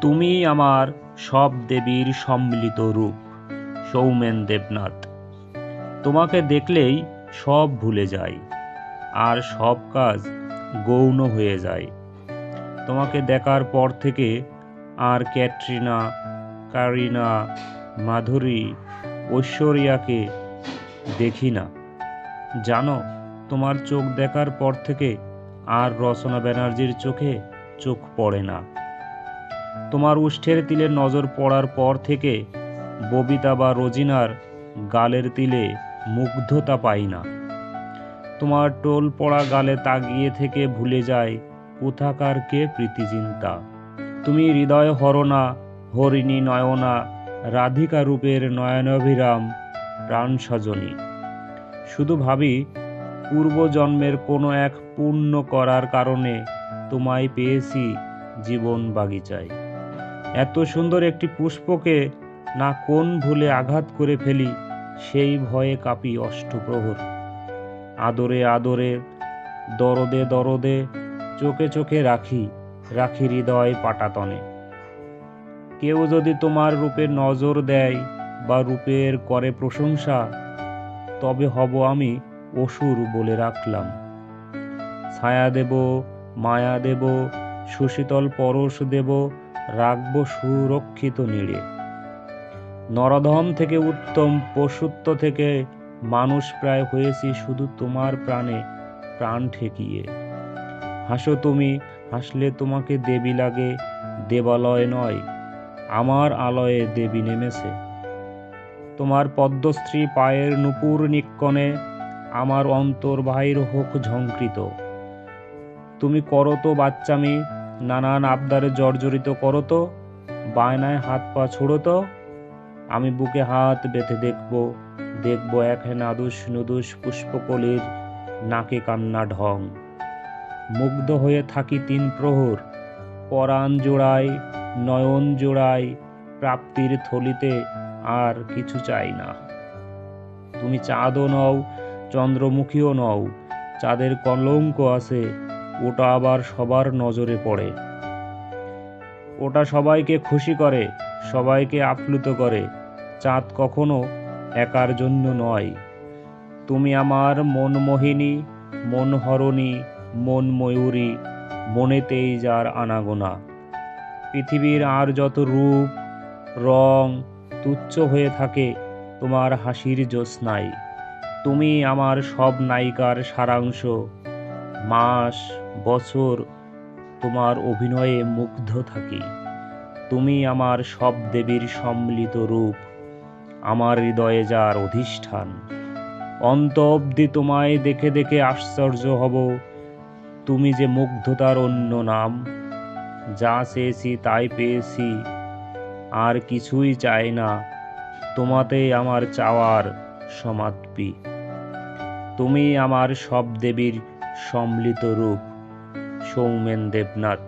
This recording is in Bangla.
তুমি আমার সব দেবীর সম্মিলিত রূপ, সৌমেন দেবনাথ। তোমাকে দেখলেই সব ভুলে যাই, আর সব কাজ গৌণ হয়ে যায়। তোমাকে দেখার পর থেকে আর ক্যাটরিনা, কারিনা, মাধুরী, ঐশ্বরিয়াকে দেখি না। জানো, তোমার চোখ দেখার পর থেকে আর রচনা ব্যানার্জির চোখে চোখ পড়ে না। তোমার উষ্ঠের তিলে নজর পড়ার পর থেকে ববিতা বা রোজিনার গালের তিলে মুগ্ধতা পাই না। তোমার টোল পড়া গালে তাগিয়ে থেকে ভুলে যায় কোথাকার কে প্রীতিচিন্তা। তুমি হৃদয় হরণা, হরিণী নয়না, রাধিকা রূপের নয়নাভিরাম, প্রাণ সজনী। শুধু ভাবি, পূর্বজন্মের কোনো এক পূর্ণ করার কারণে তোমায় পেয়েছি জীবন বাগিচায়। এত সুন্দর একটি পুষ্পকে না কোন ভুলে আঘাত করে ফেলি, সেই ভয়ে কাঁপি অষ্টপ্রহর। আদরে আদরে, দরদে দরদে, চোখে চোখে রাখি রাখি হৃদয় পাটাতনে। কেউ যদি তোমার রূপে নজর দেয় বা রূপের করে প্রশংসা, তবে হব আমি অসুর বলে রাখলাম। ছায়া দেব, মায়া দেব সুশীতল পরশ দেব, রাখব সুরক্ষিত নিড়ে। নরধম থেকে উত্তম, পশুত্ব থেকে মানুষ প্রায় হয়েছি শুধু তোমার প্রাণে, প্রাণ ঠেকিয়ে। হাসো তুমি, হাসলে তোমাকে দেবী লাগে, দেবালয় নয়, আমার আলয়ে দেবী নেমেছে। তোমার পদ্মশ্রী পায়ের নুপুর নিক্কণে, আমার অন্তর বাহির হোক ঝঙ্কৃত তুমি করো তো বাচ্চামি নানান আবদারে জর্জরিত করো তো, বায়নায় হাত পা ছোড়ো আমি বুকে হাত বেঁধে দেখব দেখব এক নাদুস নুদুস পুষ্পকলির নাকে কান্না ঢং। মুগ্ধ হয়ে থাকি তিন প্রহর, পরাণ জোড়ায় নয়ন জোড়ায় প্রাপ্তির থলিতে আর কিছু চাই না। তুমি চাঁদও নও, চন্দ্রমুখীও নও, চাঁদের কলঙ্ক আছে ওটা আবার সবার নজরে পড়ে। ওটা সবাইকে খুশি করে, সবাইকে আপ্লুত করে। চাঁদ কখনো একার জন্য নয়। তুমি আমার মন মোহিনী, মন হরণী, মন ময়ূরী, মনেতেই যার আনাগোনা। পৃথিবীর আর যত রূপ, রং, তুচ্ছ হয়ে থাকে, তোমার হাসির জ্যোৎস্নায়। তুমি আমার সব নায়িকার সারাংশ, মাস বছর তোমার অভিনয়ে মুগ্ধ থাকি। তুমি আমার সব দেবীর সম্মিলিত রূপ, আমার হৃদয়ে যার অধিষ্ঠান। অন্ত অবধি তোমায় দেখে দেখে আশ্চর্য হব, তুমি যে মুগ্ধতার অন্য নাম। যা চেয়েছি তাই পেয়েছি, আর কিছুই চাই না তোমাতেই আমার চাওয়ার সমাপ্তি। তুমি আমার সব দেবীর সম্মিলিত রূপ। সৌমেন দেবনাথ।